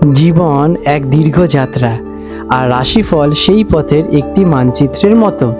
জীবন এক দীর্ঘ যাত্রা, আর রাশিফল সেই পথের একটি মানচিত্রের মতো।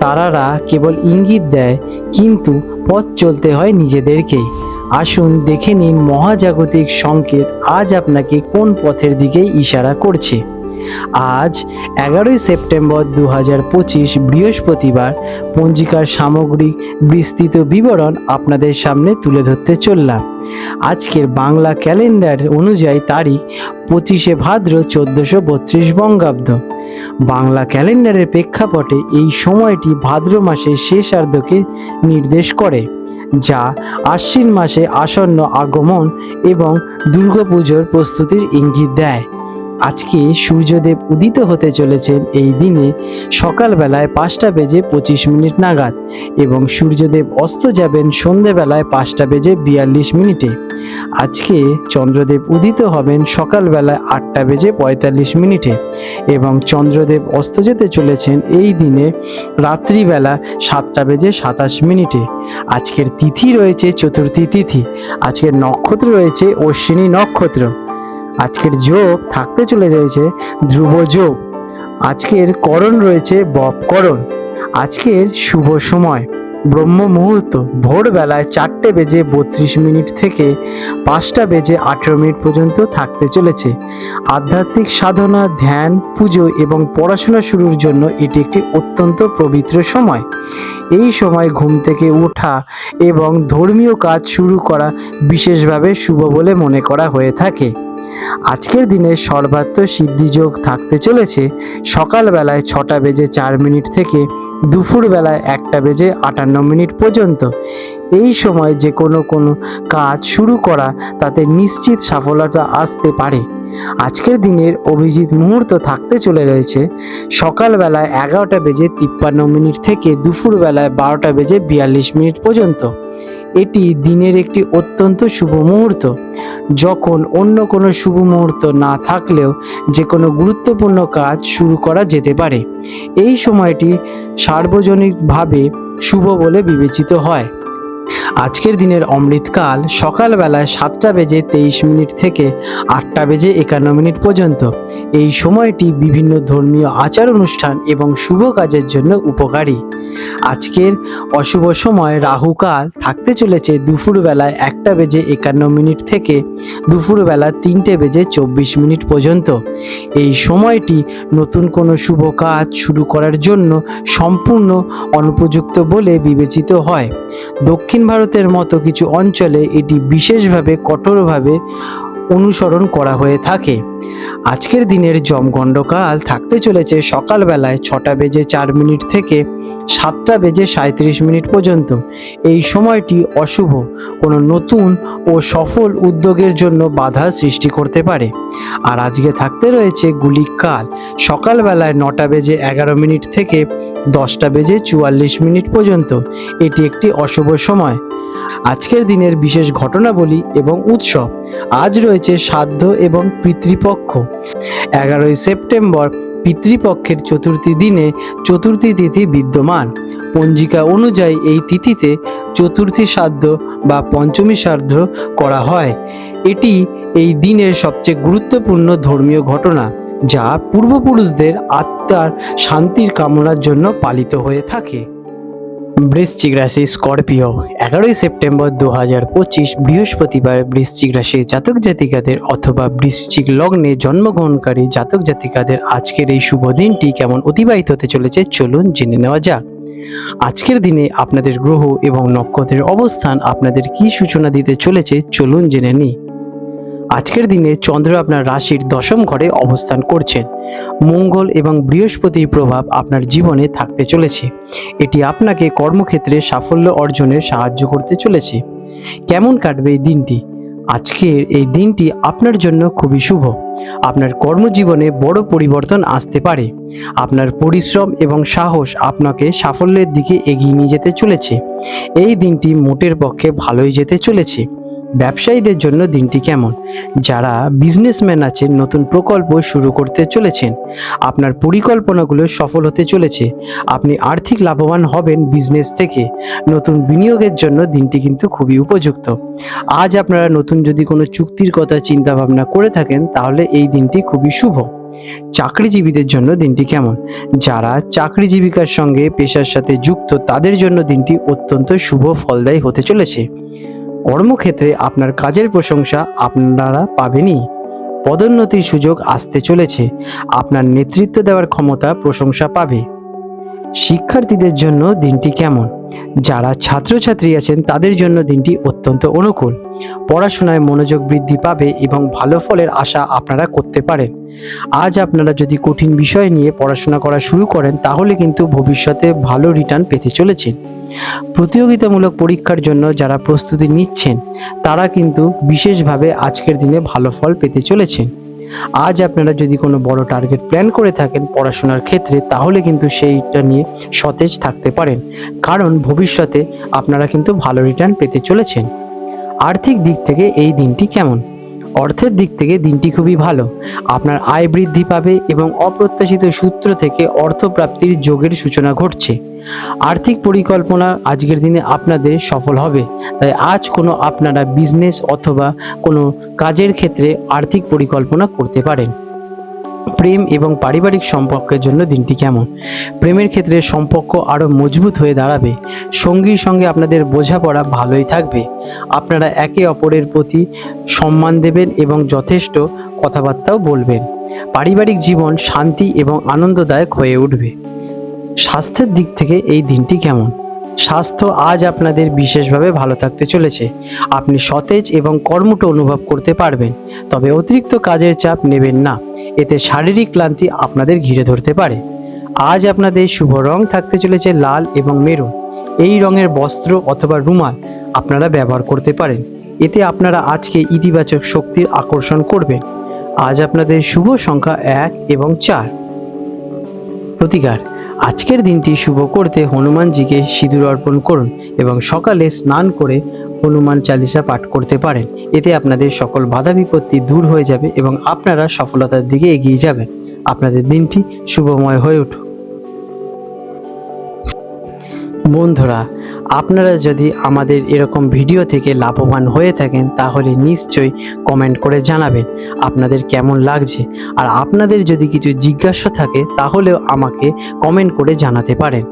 তারারা কেবল ইঙ্গিত দেয়, কিন্তু পথ চলতে হয় নিজেদেরকেই আসুন দেখে নিন মহাজাগতিক সংকেত আজ আপনাকে কোন পথের দিকে ইশারা করছে। আজ এগারোই সেপ্টেম্বর দু হাজার পঁচিশ বৃহস্পতিবার পঞ্জিকার সামগ্রিক বিস্তৃত বিবরণ আপনাদের সামনে তুলে ধরতে চললাম। আজকের বাংলা ক্যালেন্ডার অনুযায়ী তারিখ পঁচিশে ভাদ্র চোদ্দোশো বত্রিশ বঙ্গাব্দ। বাংলা ক্যালেন্ডারের প্রেক্ষাপটে এই সময়টি ভাদ্র মাসের শেষার্ধকে নির্দেশ করে, যা আশ্বিন মাসে আসন্ন আগমন এবং দুর্গাপুজোর প্রস্তুতির ইঙ্গিত দেয়। আজকে সূর্যদেব উদিত হতে চলেছেন এই দিনে সকালবেলায় পাঁচটা বেজে পঁচিশ মিনিট নাগাদ এবং সূর্যদেব অস্ত যাবেন সন্ধেবেলায় পাঁচটা বেজে বিয়াল্লিশ মিনিটে। আজকে চন্দ্রদেব উদিত হবেন সকালবেলায় আটটা বেজে পঁয়তাল্লিশ মিনিটে এবং চন্দ্রদেব অস্ত যেতে চলেছেন এই দিনে রাত্রিবেলা সাতটা বেজে সাতাশ মিনিটে। আজকের তিথি রয়েছে চতুর্থী তিথি। আজকের নক্ষত্র রয়েছে অশ্বিনী নক্ষত্র। আজকের যোগ থাকতে চলে রয়েছে ধ্রুব যোগ। আজকের করণ রয়েছে বপকরণ আজকের শুভ সময়। ব্রহ্ম মুহূর্ত। ভোরবেলায় চারটে বেজে বত্রিশ মিনিট থেকে পাঁচটা বেজে আঠেরো মিনিট পর্যন্ত থাকতে চলেছে। আধ্যাত্মিক সাধনা, ধ্যান, পুজো এবং পড়াশোনা শুরুর জন্য এটি একটি অত্যন্ত পবিত্র সময়। এই সময় ঘুম থেকে ওঠা এবং ধর্মীয় কাজ শুরু করা বিশেষভাবে শুভ বলে মনে করা হয়ে থাকে। আজকের দিনে সর্বাত্ম সিদ্ধিযোগ থাকতে চলেছে সকালবেলায় ছটা বেজে চার মিনিট থেকে দুপুরবেলায় একটা বেজে আটান্ন মিনিট পর্যন্ত। এই সময় যে কোনো কোনো কাজ শুরু করা তাতে নিশ্চিত সফলতা আসতে পারে। আজকের দিনের অভিজিৎ মুহূর্ত থাকতে চলে রয়েছে সকালবেলায় এগারোটা বেজে তিপ্পান্ন মিনিট থেকে দুপুরবেলায় বারোটা বেজে বিয়াল্লিশ মিনিট পর্যন্ত। এটি দিনের একটি অত্যন্ত শুভ মুহূর্ত। যখন অন্য কোনো শুভ মুহূর্ত না থাকলেও যে কোনো গুরুত্বপূর্ণ কাজ শুরু করা যেতে পারে। এই সময়টি সার্বজনীনভাবে শুভ বলে বিবেচিত হয়। আজকের দিনের অমৃতকাল সকালবেলায় সাতটা বেজে তেইশ মিনিট থেকে আটটা বেজে একান্ন মিনিট পর্যন্ত। এই সময়টি বিভিন্ন ধর্মীয় আচার অনুষ্ঠান এবং শুভ কাজের জন্য উপকারী। আজকের অশুভ সময় রাহুকাল থাকতে চলেছে দুপুরবেলায় একটা বেজে একান্ন মিনিট থেকে দুপুরবেলা তিনটে বেজে চব্বিশ মিনিট পর্যন্ত। এই সময়টি নতুন কোনো শুভ কাজ শুরু করার জন্য সম্পূর্ণ অনুপযুক্ত বলে বিবেচিত হয়। দক্ষিণ ভারতের মতো কিছু অঞ্চলে এটি বিশেষভাবে কঠোরভাবে অনুসরণ করা হয়ে থাকে। আজকের দিনের জমগণ্ডকাল থাকতে চলেছে সকালবেলায় ছটা বেজে চার মিনিট থেকে সাতটা বেজে সাঁত্রিশ মিনিট পর্যন্ত। এই সময়টি অশুভ, কোনো নতুন ও সফল উদ্যোগের জন্য বাধা সৃষ্টি করতে পারে। আর আজকে থাকতে রয়েছে গুলিকাল, সকালবেলায় নটা বেজে এগারো মিনিট থেকে দশটা বেজে চুয়াল্লিশ মিনিট পর্যন্ত। এটি একটি অশুভ সময়। আজকের দিনের বিশেষ ঘটনাবলী এবং উৎসব। আজ রয়েছে সাধ্য এবং পিতৃপক্ষ। এগারোই সেপ্টেম্বর, পিতৃপক্ষের চতুর্থী দিনে চতুর্থী তিথি বিদ্যমান। পঞ্জিকা অনুযায়ী এই তিথিতে চতুর্থী শ্রাদ্ধ বা পঞ্চমী শ্রাদ্ধ করা হয়। এটি এই দিনের সবচেয়ে গুরুত্বপূর্ণ ধর্মীয় ঘটনা। যা পূর্বপুরুষদের আত্মার শান্তির কামনার জন্য পালিত হয়ে থাকে। বৃশ্চিক রাশি স্করপিও, এগারোই সেপ্টেম্বর দু হাজার পঁচিশ বৃহস্পতিবার বৃশ্চিক রাশির জাতক জাতিকাদের অথবা বৃশ্চিক লগ্নে জন্মগ্রহণকারী জাতক জাতিকাদের আজকের এই শুভ দিনটি কেমন অতিবাহিত হতে চলেছে চলুন জেনে নেওয়া যাক। আজকের দিনে আপনাদের গ্রহ এবং নক্ষত্রের অবস্থান আপনাদের কি সূচনা দিতে চলেছে চলুন জেনে নিই। আজকের দিনে চন্দ্র আপনার রাশির দশম ঘরে অবস্থান করছেন। মঙ্গল এবং বৃহস্পতির প্রভাব আপনার জীবনে থাকতে চলেছে। এটি আপনাকে কর্মক্ষেত্রে সাফল্য অর্জনের সাহায্য করতে চলেছে। কেমন কাটবে এই দিনটি? আজকের এই দিনটি আপনার জন্য খুবই শুভ। আপনার কর্মজীবনে বড় পরিবর্তন আসতে পারে। আপনার পরিশ্রম এবং সাহস আপনাকে সাফল্যের দিকে এগিয়ে নিয়ে যেতে চলেছে। এই দিনটি মোটের পক্ষে ভালোই যেতে চলেছে। ব্যবসায়ীদের জন্য দিনটি কেমন? যারা বিজনেসম্যান আছেন, নতুন প্রকল্প শুরু করতে চলেছেন, আপনার পরিকল্পনাগুলো সফল হতে চলেছে, আপনি আর্থিক লাভবান হবেন বিজনেস থেকে। নতুন বিনিয়োগের জন্য দিনটি কিন্তু খুবই উপযুক্ত। আজ আপনারা নতুন যদি কোনো চুক্তির কথা চিন্তা ভাবনা করে থাকেন, তাহলে এই দিনটি খুবই শুভ। চাকরিজীবীদের জন্য দিনটি কেমন? যারা চাকরি জীবিকার সঙ্গে পেশার সাথে যুক্ত, তাদের জন্য দিনটি অত্যন্ত শুভ ফলদায়ী হতে চলেছে। কর্মক্ষেত্রে আপনার কাজের প্রশংসা আপনারা পাবেনই। পদোন্নতির সুযোগ আসতে চলেছে। আপনার নেতৃত্ব দেওয়ার ক্ষমতা প্রশংসা পাবে। শিক্ষার্থীদের জন্য দিনটি কেমন? যারা ছাত্রছাত্রী আছেন, তাদের জন্য দিনটি অত্যন্ত অনুকূল। পড়াশোনায় মনোযোগ বৃদ্ধি পাবে এবং ভালো ফলের আশা আপনারা করতে পারেন। আজ আপনারা যদি কঠিন বিষয় নিয়ে পড়াশোনা করা শুরু করেন, তাহলে কিন্তু ভবিষ্যতে ভালো রিটার্ন পেতে চলেছেন। প্রতিযোগিতামূলক পরীক্ষার জন্য যারা প্রস্তুতি নিচ্ছেন, তারা কিন্তু বিশেষভাবে আজকের দিনে ভালো ফল পেতে চলেছেন। আজ আপনারা যদি কোনো বড় টার্গেট প্ল্যান করে থাকেন পড়াশোনার ক্ষেত্রে, তাহলে কিন্তু সেইটা নিয়ে সতেজ থাকতে পারেন। কারণ ভবিষ্যতে আপনারা কিন্তু ভালো রিটার্ন পেতে চলেছেন। আর্থিক দিক থেকে এই দিনটি কেমন? অর্থের দিক থেকে দিনটি খুবই ভালো। আপনার আয় বৃদ্ধি পাবে এবং অপ্রত্যাশিত সূত্র থেকে অর্থপ্রাপ্তির যোগের সূচনা ঘটছে। আর্থিক পরিকল্পনা আজকের দিনে আপনাদের সফল হবে। তাই আজ কোনো আপনারা বিজনেস অথবা কোনো কাজের ক্ষেত্রে আর্থিক পরিকল্পনা করতে পারেন। প্রেম এবং পারিবারিক সম্পর্কের জন্য দিনটি কেমন? প্রেমের ক্ষেত্রে সম্পর্ক আরও মজবুত হয়ে দাঁড়াবে। সঙ্গীর সঙ্গে আপনাদের বোঝাপড়া ভালোই থাকবে। আপনারা একে অপরের প্রতি সম্মান দেবেন এবং যথেষ্ট কথাবার্তাও বলবেন। পারিবারিক জীবন শান্তি এবং আনন্দদায়ক হয়ে উঠবে। স্বাস্থ্যের দিক থেকে এই দিনটি কেমন? স্বাস্থ্য আজ আপনাদের বিশেষভাবে ভালো থাকতে চলেছে। আপনি সতেজ এবং কর্মঠ অনুভব করতে পারবেন, তবে অতিরিক্ত কাজের চাপ নেবেন না। এতে শারীরিক ক্লান্তি আপনাদের ঘিরে ধরতে পারে। আজ আপনাদের শুভ রং থাকতে চলেছে লাল এবং মেরুন। এই রঙের বস্ত্র অথবা রুমাল আপনারা ব্যবহার করতে পারেন। এতে আপনারা আজকে ইতিবাচক শক্তির আকর্ষণ করবেন। আজ আপনাদের শুভ সংখ্যা এক এবং চার। প্রতিকার। আজকের দিনটি শুভ করতে হনুমানজিকে সিঁদুর অর্পণ করুন এবং সকালে স্নান করে হনুমান চালিসা পাঠ করতে পারেন। এতে আপনাদের সকল বাধা বিপত্তি দূর হয়ে যাবে এবং আপনারা সফলতার দিকে এগিয়ে যাবেন। আপনাদের দিনটি শুভময় হয়ে উঠুক। বন্ধুরা আপনারা যদি আমাদের এরকম ভিডিও থেকে লাভবান হয়ে থাকেন, তাহলে নিশ্চয়ই কমেন্ট করে জানাবেন আপনাদের কেমন লাগছে। আর আপনাদের যদি কিছু জিজ্ঞাসা থাকে, তাহলেও আমাকে কমেন্ট করে জানাতে পারেন।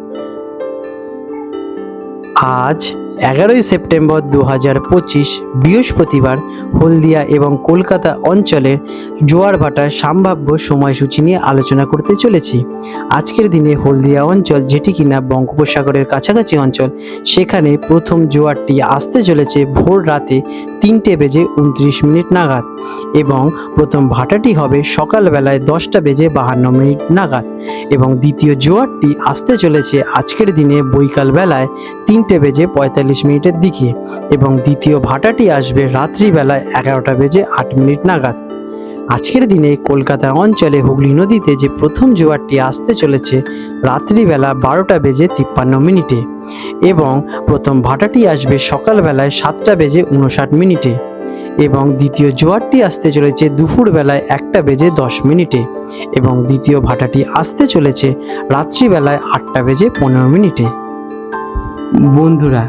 আজ এগারোই সেপ্টেম্বর দু হাজার পঁচিশ, বৃহস্পতিবার হলদিয়া এবং কলকাতা অঞ্চলের জোয়ারভাটার সম্ভাব্য সময়সূচি নিয়ে আলোচনা করতে চলেছি। আজকের দিনে হলদিয়া অঞ্চল যেটি কিনা বঙ্গোপসাগরের কাছাকাছি অঞ্চল, সেখানে প্রথম জোয়ারটি আসতে চলেছে ভোর রাতে তিনটে বেজে উনত্রিশ মিনিট নাগাদ এবং প্রথম ভাটাটি হবে সকালবেলায় দশটা বেজে বাহান্ন মিনিট নাগাদ এবং দ্বিতীয় জোয়ারটি আসতে চলেছে আজকের দিনে বৈকাল বেলায় তিনটে বেজে পঁয়তাল্লিশ মিনিটের দিকে এবং দ্বিতীয় ভাটাটি আসবে রাত্রিবেলায় এগারোটা বেজে আট মিনিট নাগাদ। আজকের দিনে কলকাতা অঞ্চলে হুগলি নদীতে যে প্রথম জোয়ারটি আসতে চলেছে, রাত্রিবেলা বারোটা বেজে তিপ্পান্ন মিনিটে এবং প্রথম ভাটাটি আসবে সকালবেলায় সাতটা বেজে উনষাট মিনিটে এবং দ্বিতীয় জোয়ারটি আসতে চলেছে দুপুরবেলায় একটা বেজে দশ মিনিটে এবং দ্বিতীয় ভাটাটি আসতে চলেছে রাত্রিবেলায় আটটা বেজে পনেরো মিনিটে। বন্ধুরা